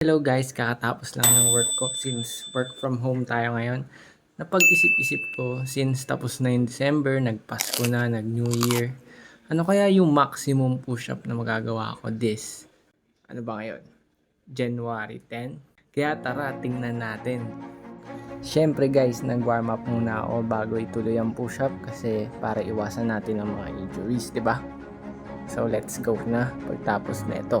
Hello guys, kakatapos lang ng work ko since work from home tayo ngayon. Napag-isip-isip ko since tapos na yung December, nagpasko na, nag New Year. Ano kaya yung maximum push-up na magagawa ko this? Ano ba ngayon? January 10? Kaya tara, tingnan natin. Siyempre guys, nag-warm up muna ako bago ituloy ang push-up kasi para iwasan natin ang mga injuries, di ba? So let's go na pagtapos na ito.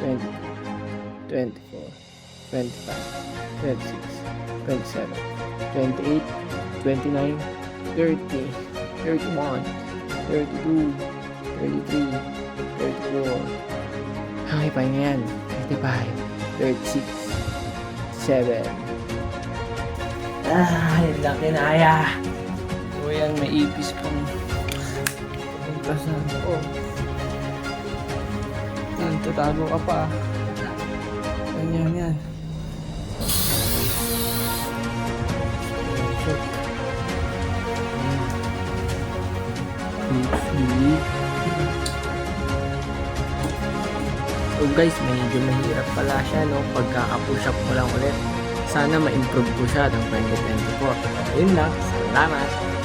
23, 24, 25, 26, 27, 28, 29, 30, 31, 32, 33, 34, hangay pa yan, 35, 36, 7, ah, laki na aya. So yan, may ipis pang pumunta sa loob. Tatago ka pa. Yan, yan. So guys, medyo mahirap pala siya no pagkaka-push up mo lang ulit. Sana ma-improve ko siya ng 2024. Ayun lang, salamat!